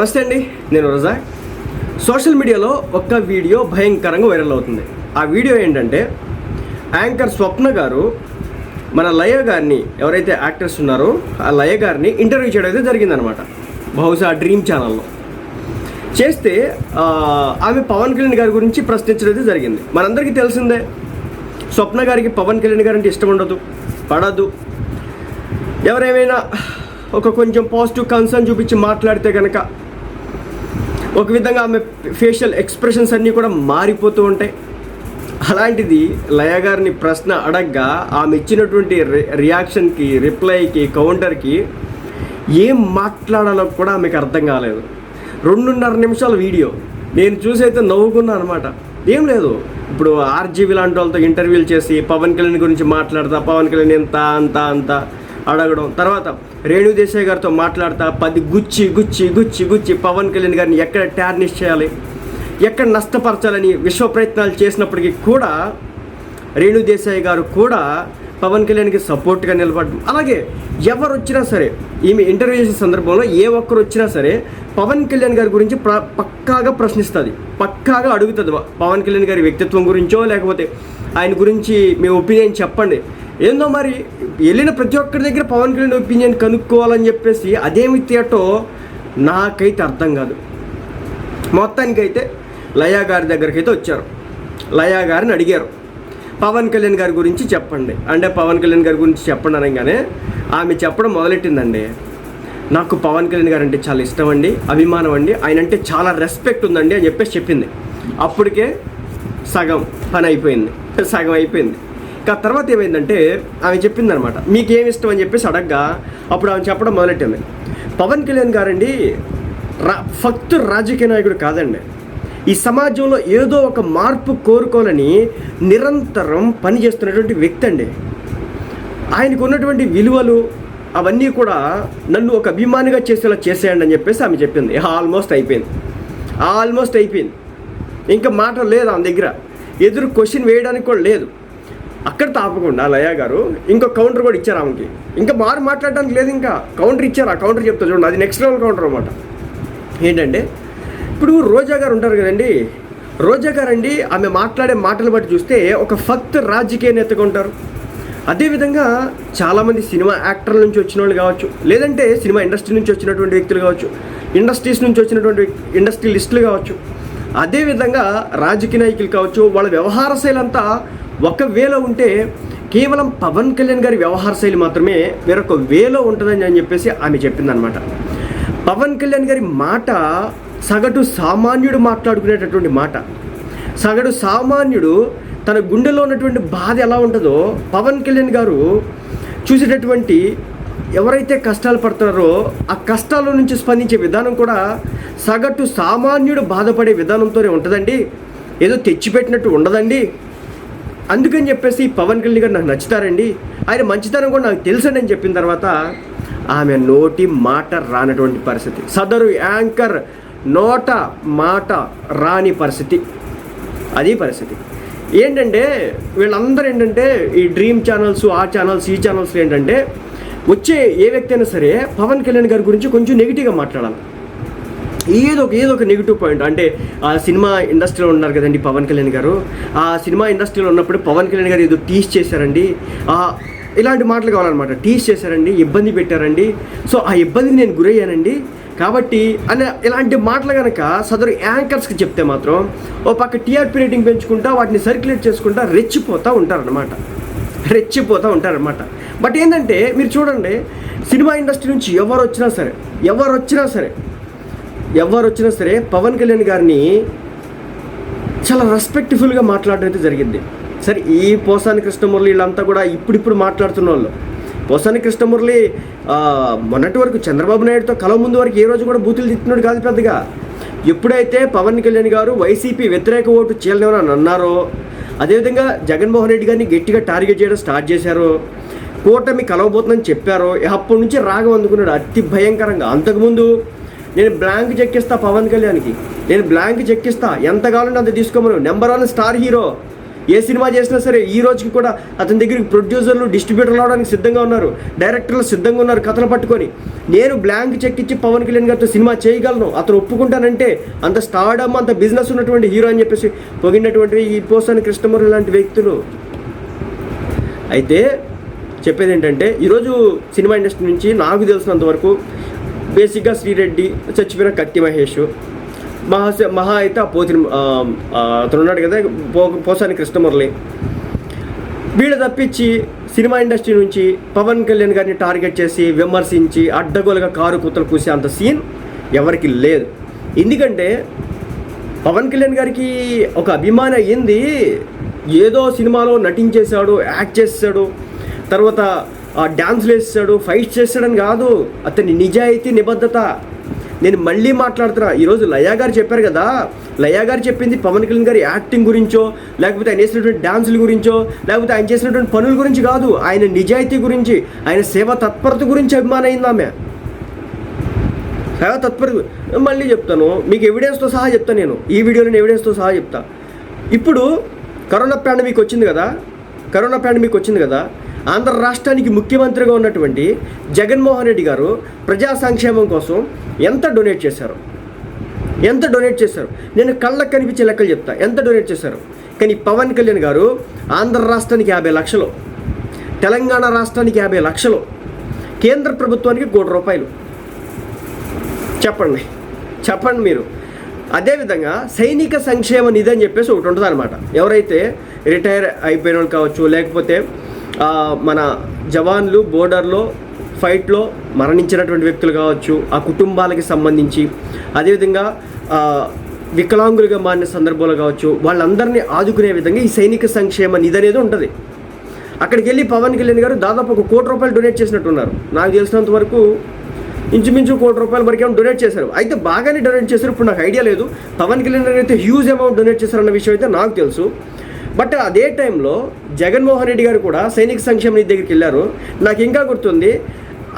నమస్తే అండి నేను రజా సోషల్ మీడియాలో ఒక్క వీడియో భయంకరంగా వైరల్ అవుతుంది. ఆ వీడియో ఏంటంటే యాంకర్ స్వప్న గారు మన లయ గారిని ఎవరైతే యాక్టర్స్ ఉన్నారో ఆ లయ గారిని ఇంటర్వ్యూ చేయడం అయితే జరిగిందనమాట. బహుశా డ్రీమ్ ఛానల్లో. చేస్తే ఆమె పవన్ కళ్యాణ్ గారి గురించి ప్రశ్నించడం అయితే జరిగింది. మనందరికీ తెలిసిందే స్వప్న గారికి పవన్ కళ్యాణ్ గారు అంటే ఇష్టం ఉండదు పడదు. ఎవరేమైనా ఒక కొంచెం పాజిటివ్ కన్సర్న్ చూపించి మాట్లాడితే కనుక ఒక విధంగా ఆమె ఫేషియల్ ఎక్స్ప్రెషన్స్ అన్నీ కూడా మారిపోతూ ఉంటాయి. అలాంటిది లయ గారిని ప్రశ్న అడగ్గా ఆమె ఇచ్చినటువంటి రి రియాక్షన్కి రిప్లైకి కౌంటర్కి ఏం మాట్లాడాలో కూడా ఆమెకు అర్థం కాలేదు. రెండున్నర నిమిషాల వీడియో. నేను చూసి అయితే నవ్వుకున్నాను అనమాట. ఏం లేదు. ఇప్పుడు ఆర్జీవి లాంటి వాళ్ళతో ఇంటర్వ్యూలు చేసి పవన్ కళ్యాణ్ గురించి మాట్లాడతా పవన్ కళ్యాణ్ ఎంత అంత అంత అడగడం. తర్వాత రేణు దేశాయ్ గారితో మాట్లాడతా పది గుచ్చి గుచ్చి గుచ్చి గుచ్చి పవన్ కళ్యాణ్ గారిని ఎక్కడ టార్నిష్ చేయాలి? ఎక్కడ నష్టపరచాలని విశ్వ ప్రయత్నాలు చేసినప్పటికీ కూడా రేణు దేశాయ్ గారు కూడా పవన్ కళ్యాణ్కి సపోర్ట్గా నిలబడడం. అలాగే ఎవరు వచ్చినా సరే ఈమె ఇంటర్వ్యూ చేసిన సందర్భంలో ఏ ఒక్కరు వచ్చినా సరే పవన్ కళ్యాణ్ గారి గురించి ప్ర పక్కాగా ప్రశ్నిస్తుంది. పక్కాగా అడుగుతుంది. పవన్ కళ్యాణ్ గారి వ్యక్తిత్వం గురించో లేకపోతే ఆయన గురించి మీ ఒపీనియన్ చెప్పండి. ఏందో మరి వెళ్ళిన ప్రతి ఒక్కరి దగ్గర పవన్ కళ్యాణ్ ఒపీనియన్ కనుక్కోవాలని చెప్పేసి అదేమి తేటో నాకైతే అర్థం కాదు. మొత్తానికైతే లయా గారి దగ్గరికి అయితే వచ్చారు. లయా గారిని అడిగారు. పవన్ కళ్యాణ్ గారి గురించి చెప్పండి. అంటే పవన్ కళ్యాణ్ గారి గురించి చెప్పండి అనగానే ఆమె చెప్పడం మొదలెట్టిందండి. నాకు పవన్ కళ్యాణ్ గారు అంటే చాలా ఇష్టం అండి అభిమానం అండి ఆయన అంటే చాలా రెస్పెక్ట్ ఉందండి అని చెప్పేసి చెప్పింది. అప్పటికే సగం పని అయిపోయింది. సగం అయిపోయింది. ఇంకా తర్వాత ఏమైందంటే ఆమె చెప్పింది అనమాట మీకు ఏమి ఇష్టం అని చెప్పేసి అడగ్గా అప్పుడు ఆమె చెప్పడం మొదలెట్టింది పవన్ కళ్యాణ్ గారండి రా ఫక్తు రాజకీయ నాయకుడు కాదండి. ఈ సమాజంలో ఏదో ఒక మార్పు కోరుకోవాలని నిరంతరం పనిచేస్తున్నటువంటి వ్యక్తి అండి. ఆయనకు ఉన్నటువంటి విలువలు అవన్నీ కూడా నన్ను ఒక అభిమానిగా చేసేలా చేసేయండి అని చెప్పేసి ఆమె చెప్పింది. ఆల్మోస్ట్ అయిపోయింది. ఆల్మోస్ట్ అయిపోయింది. ఇంకా మాట లేదు ఆమె దగ్గర. ఎదురు క్వశ్చన్ వేయడానికి కూడా లేదు. అక్కడ తాపకుండా లయా గారు ఇంకో కౌంటర్ కూడా ఇచ్చారు ఆమెకి. ఇంకా మారు మాట్లాడడానికి లేదు ఇంకా. కౌంటర్ ఇచ్చారు ఆ కౌంటర్ చెప్తా చూడండి. అది నెక్స్ట్ లెవెల్ కౌంటర్ అనమాట ఏంటంటే ఇప్పుడు రోజా గారు ఉంటారు కదండి. రోజా గారు అండి ఆమె మాట్లాడే మాటలు బట్టి చూస్తే ఒక ఫక్త్ రాజకీయ నేతగా ఉంటారు అదేవిధంగా చాలామంది సినిమా యాక్టర్ల నుంచి వచ్చిన వాళ్ళు కావచ్చు లేదంటే సినిమా ఇండస్ట్రీ నుంచి వచ్చినటువంటి వ్యక్తులు కావచ్చు ఇండస్ట్రీస్ నుంచి వచ్చినటువంటి ఇండస్ట్రీ లిస్టులు కావచ్చు అదేవిధంగా రాజకీయ నాయకులు కావచ్చు వాళ్ళ వ్యవహార శైలి అంతా ఒక వేలో ఉంటే కేవలం పవన్ కళ్యాణ్ గారి వ్యవహార శైలి మాత్రమే వేరొక వేలో ఉంటుందని అని చెప్పేసి ఆమె చెప్పిందనమాట పవన్ కళ్యాణ్ గారి మాట సగటు సామాన్యుడు మాట్లాడుకునేటటువంటి మాట. సగటు సామాన్యుడు తన గుండెలో ఉన్నటువంటి బాధ ఎలా ఉంటుందో పవన్ కళ్యాణ్ గారు చూసేటటువంటి ఎవరైతే కష్టాలు పడుతున్నారో ఆ కష్టాల నుంచి స్పందించే విధానం కూడా సగటు సామాన్యుడు బాధపడే విధానంతోనే ఉంటుందండి. ఏదో తెచ్చిపెట్టినట్టు ఉండదండి. అందుకని చెప్పేసి పవన్ కళ్యాణ్ గారు నాకు నచ్చుతారండి. ఆయన మంచితనం కూడా నాకు తెలుసండి అని చెప్పిన తర్వాత ఆమె నోటి మాట రానటువంటి పరిస్థితి. సదరు యాంకర్ నోట మాట రాని పరిస్థితి. అది పరిస్థితి. ఏంటంటే వీళ్ళందరూ ఏంటంటే ఈ డ్రీమ్ ఛానల్స్ ఆ ఛానల్స్ ఈ ఛానల్స్ ఏంటంటే వచ్చే ఏ వ్యక్తి అయినా సరే పవన్ కళ్యాణ్ గారి గురించి కొంచెం నెగిటివ్గా మాట్లాడాలి. ఏదో ఒక ఏదో ఒక నెగిటివ్ పాయింట్ అంటే ఆ సినిమా ఇండస్ట్రీలో ఉన్నారు కదండి పవన్ కళ్యాణ్ గారు. ఆ సినిమా ఇండస్ట్రీలో ఉన్నప్పుడు పవన్ కళ్యాణ్ గారు ఏదో టీస్ చేశారండి. ఆ ఇలాంటి మాటలు కావాలన్నమాట. టీస్ చేశారండి ఇబ్బంది పెట్టారండి. సో ఆ ఇబ్బందికి నేను గురయ్యానండి. కాబట్టి అనే ఇలాంటి మాటలు కనుక సదరు యాంకర్స్కి చెప్తే మాత్రం ఓ పక్క టీఆర్పీ రేటింగ్ పెంచుకుంటా వాటిని సర్క్యులేట్ చేసుకుంటా రెచ్చిపోతూ ఉంటారనమాట రెచ్చిపోతూ ఉంటారనమాట బట్ ఏంటంటే మీరు చూడండి సినిమా ఇండస్ట్రీ నుంచి ఎవరు వచ్చినా సరే ఎవరు వచ్చినా సరే ఎవరు వచ్చినా సరే పవన్ కళ్యాణ్ గారిని చాలా రెస్పెక్ట్ఫుల్గా మాట్లాడడం అయితే జరిగింది. సరే ఈ పోసాని కృష్ణమురళి వీళ్ళంతా కూడా ఇప్పుడిప్పుడు మాట్లాడుతున్న వాళ్ళు పోసాని కృష్ణమురళి మొన్నటి వరకు చంద్రబాబు నాయుడుతో కల ముందు వరకు ఏ రోజు కూడా బూతులు తిట్టినాడు కాదు పెద్దగా. ఎప్పుడైతే పవన్ కళ్యాణ్ గారు వైసీపీ వ్యతిరేక ఓటు చేయలేమని అన్నారో అదేవిధంగా జగన్మోహన్ రెడ్డి గారిని గట్టిగా టార్గెట్ చేయడం స్టార్ట్ చేశారో. కూటమి కలవబోతుందని చెప్పారో. అప్పటి నుంచి రాగం అందుకున్నాడు. అతి భయంకరంగా. అంతకుముందు నేను బ్లాంక్ చెక్ ఇస్తా పవన్ కళ్యాణ్కి. నేను బ్లాంక్ చెక్ ఇస్తా ఎంత కావాలంటే అంత తీసుకోమను. నెంబర్ వన్ స్టార్ హీరో ఏ సినిమా చేసినా సరే ఈ రోజుకి కూడా అతని దగ్గరికి ప్రొడ్యూసర్లు డిస్ట్రిబ్యూటర్లు అవడానికి సిద్ధంగా ఉన్నారు. డైరెక్టర్లు సిద్ధంగా ఉన్నారు కథలు పట్టుకొని. నేను బ్లాంక్ చెక్ ఇచ్చి పవన్ కళ్యాణ్ గారితో సినిమా చేయగలను. అతను ఒప్పుకుంటానంటే అంత స్టార్డమ్ అంత బిజినెస్ ఉన్నటువంటి హీరో అని చెప్పేసి పొగినటువంటి ఈ పోసాని కృష్ణమూర్తి లాంటి వ్యక్తులు. అయితే చెప్పేది ఏంటంటే ఈరోజు సినిమా ఇండస్ట్రీ నుంచి నాకు తెలిసినంత వరకు బేసిక్గా శ్రీరెడ్డి చచ్చిపోయిన కత్తి మహేష్ మహా మహా అయితే ఆ పోతిన అతను ఉన్నాడు కదా పో పోసాని కృష్ణమురళి. వీళ్ళు తప్పించి సినిమా ఇండస్ట్రీ నుంచి పవన్ కళ్యాణ్ గారిని టార్గెట్ చేసి విమర్శించి అడ్డగోలుగా కారు కూతలు కూసే అంత సీన్ ఎవరికి లేదు. ఎందుకంటే పవన్ కళ్యాణ్ గారికి ఒక అభిమాని అయ్యింది ఏదో సినిమాలో నటించేశాడు యాక్ట్ చేసాడు తర్వాత డ్యాన్స్లు వేస్తాడు ఫైట్స్ చేస్తాడని కాదు. అతని నిజాయితీ నిబద్ధత. నేను మళ్ళీ మాట్లాడుతున్నా. ఈరోజు లయా గారు చెప్పారు కదా లయా గారు చెప్పింది పవన్ కళ్యాణ్ గారి యాక్టింగ్ గురించో లేకపోతే ఆయన వేసినటువంటి డ్యాన్సుల గురించో లేకపోతే ఆయన చేసినటువంటి పనుల గురించి కాదు ఆయన నిజాయితీ గురించి ఆయన సేవ తత్పరత గురించి అభిమానైంది ఆమె. సేవా తత్పరత మళ్ళీ చెప్తాను. మీకు ఎవిడెన్స్తో సహా చెప్తాను నేను. ఈ వీడియోలో నేను ఎవిడెన్స్తో సహా చెప్తా. ఇప్పుడు కరోనా పాండమిక్ వచ్చింది కదా కరోనా పాండమిక్ వచ్చింది కదా ఆంధ్ర రాష్ట్రానికి ముఖ్యమంత్రిగా ఉన్నటువంటి జగన్మోహన్ రెడ్డి గారు ప్రజా సంక్షేమం కోసం ఎంత డొనేట్ చేశారు? ఎంత డొనేట్ చేశారు? నేను కళ్ళకు కనిపించే లెక్కలు చెప్తా. ఎంత డొనేట్ చేశారు? కానీ పవన్ కళ్యాణ్ గారు ఆంధ్ర రాష్ట్రానికి యాభై లక్షలు తెలంగాణ రాష్ట్రానికి యాభై లక్షలు కేంద్ర ప్రభుత్వానికి కోటి రూపాయలు. చెప్పండి. చెప్పండి మీరు. అదేవిధంగా సైనిక సంక్షేమ నిధి అని చెప్పేసి ఒకటి ఉంటుంది అనమాట ఎవరైతే రిటైర్ అయిపోయిన వాళ్ళు కావచ్చు లేకపోతే మన జవాన్లు బోర్డర్లో ఫైట్లో మరణించినటువంటి వ్యక్తులు కావచ్చు ఆ కుటుంబాలకి సంబంధించి. అదేవిధంగా వికలాంగులుగా మారిన సందర్భాలు కావచ్చు వాళ్ళందరినీ ఆదుకునే విధంగా ఈ సైనిక సంక్షేమ నిధి అనేది ఉంటుంది. అక్కడికి వెళ్ళి పవన్ కళ్యాణ్ గారు దాదాపు ఒక కోటి రూపాయలు డొనేట్ చేసినట్టున్నారు. నాకు తెలిసినంత వరకు ఇంచుమించు కోటి రూపాయల వరకు ఏమో డొనేట్ చేశారు. అయితే బాగానే డొనేట్ చేశారు ఇప్పుడు నాకు ఐడియా లేదు. పవన్ కళ్యాణ్ గారు అయితే హ్యూజ్ అమౌంట్ డొనేట్ చేశారన్న విషయం అయితే నాకు తెలుసు. బట్ అదే టైంలో జగన్మోహన్ రెడ్డి గారు కూడా సైనిక సంక్షేమ నిధి దగ్గరికి వెళ్ళారు. నాకు ఇంకా గుర్తుంది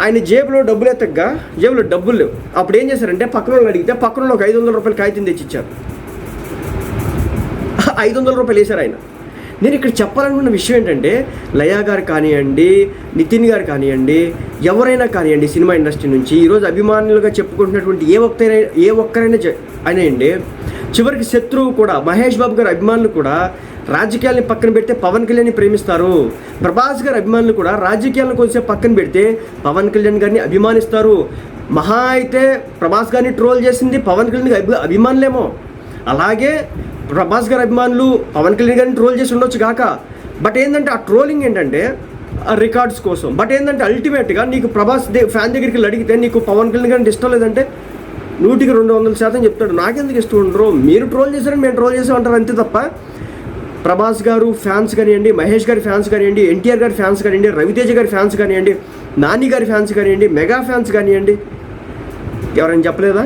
ఆయన జేబులో డబ్బులు ఎత్తగ్గా జేబులో డబ్బులు లేవు. అప్పుడు ఏం చేశారంటే పక్కన వాళ్ళు అడిగితే పక్కన ఒక ఐదు వందల రూపాయలు కాగితం తెచ్చిచ్చారు. ఐదు వందల రూపాయలు వేశారు ఆయన. నేను ఇక్కడ చెప్పాలనుకున్న విషయం ఏంటంటే లయా గారు కానివ్వండి నితిన్ గారు కానివ్వండి ఎవరైనా కానివ్వండి సినిమా ఇండస్ట్రీ నుంచి ఈరోజు అభిమానులుగా చెప్పుకుంటున్నటువంటి ఏ ఒక్కరైనా ఏ ఒక్కరైనా అయినాయండి చివరికి శత్రువు కూడా మహేష్ బాబు గారు అభిమానులు కూడా రాజకీయాల్ని పక్కన పెడితే పవన్ కళ్యాణ్ని ప్రేమిస్తారు. ప్రభాస్ గారి అభిమానులు కూడా రాజకీయాలను కొంచెం పక్కన పెడితే పవన్ కళ్యాణ్ గారిని అభిమానిస్తారు. మహా అయితే ప్రభాస్ గారిని ట్రోల్ చేసింది పవన్ కళ్యాణ్ అభి అభిమానులేమో. అలాగే ప్రభాస్ గారి అభిమానులు పవన్ కళ్యాణ్ గారిని ట్రోల్ చేసి ఉండొచ్చు కాక బట్ ఏంటంటే ఆ ట్రోలింగ్ ఏంటంటే రికార్డ్స్ కోసం. బట్ ఏంటంటే అల్టిమేట్గా నీకు ప్రభాస్ దే ఫ్యాన్ దగ్గరికి వెళ్ళి అడిగితే నీకు పవన్ కళ్యాణ్ గారిని ఇష్టం లేదంటే నూటికి రెండు వందల శాతం చెప్తాడు. నాకెందుకు ఇష్టం ఉండరు. మీరు ట్రోల్ చేశారని మేము ట్రోల్ చేసామంటారు అంతే తప్ప ప్రభాస్ గారు ఫ్యాన్స్ కానివ్వండి మహేష్ గారి ఫ్యాన్స్ కానివ్వండి ఎన్టీఆర్ గారి ఫ్యాన్స్ కానివ్వండి రవితేజ గారి ఫ్యాన్స్ కానివ్వండి నాని గారి ఫ్యాన్స్ కానివ్వండి మెగా ఫ్యాన్స్ కానివ్వండి ఎవరైనా చెప్పలేదా?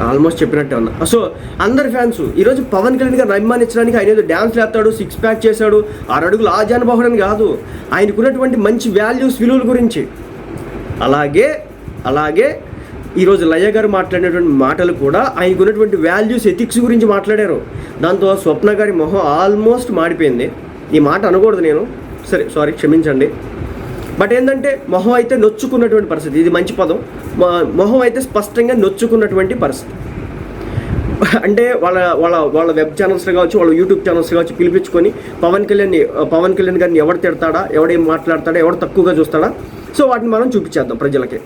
ఆల్మోస్ట్ చెప్పినట్టే ఉన్నా. సో అందరి ఫ్యాన్స్ ఈరోజు పవన్ కళ్యాణ్ గారిని అభిమానించడానికి ఆయన ఏదో డ్యాన్స్ వేస్తాడు సిక్స్ ప్యాక్ చేశాడు ఆరు అడుగులు ఆ జానబాహుడని కాదు. ఆయనకున్నటువంటి మంచి వాల్యూస్ విలువల గురించి. అలాగే అలాగే ఈరోజు లయ గారు మాట్లాడినటువంటి మాటలు కూడా ఆయనకున్నటువంటి వాల్యూస్ ఎథిక్స్ గురించి మాట్లాడారు. దాంతో స్వప్న గారి మొహం ఆల్మోస్ట్ మాడిపోయింది. ఈ మాట అనకూడదు నేను. సరే సారీ క్షమించండి. బట్ ఏంటంటే మొహం అయితే నొచ్చుకున్నటువంటి పరిస్థితి. ఇది మంచి పదం. మొ- మొహం అయితే స్పష్టంగా నొచ్చుకున్నటువంటి పరిస్థితి. అంటే వాళ్ళ వాళ్ళ వాళ్ళ వెబ్ ఛానల్స్ కావచ్చు వాళ్ళ యూట్యూబ్ ఛానల్స్ కావచ్చు పిలిపించుకొని పవన్ కళ్యాణ్ పవన్ కళ్యాణ్ గారిని ఎవడు తిడతాడా ఎవడేం మాట్లాడతాడా ఎవడు తక్కువగా చూస్తాడా? సో వాటిని మనం చూపించేద్దాం ప్రజలకి.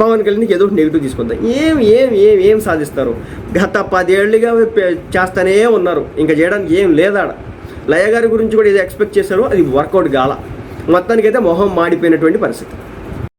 పవన్ కళ్యాణ్కి ఏదో ఒకటి నెగిటివ్ తీసుకుందాం. ఏం ఏం ఏం ఏం సాధిస్తారు? గత పదేళ్ళుగా పె- చేస్తానే ఉన్నారు. ఇంకా చేయడానికి ఏం లేదాడ. లయ గారి గురించి కూడా ఏదో ఎక్స్పెక్ట్ చేశారో అది వర్కౌట్ కాల మొత్తానికైతే మొహం మాడిపోయినటువంటి పరిస్థితి.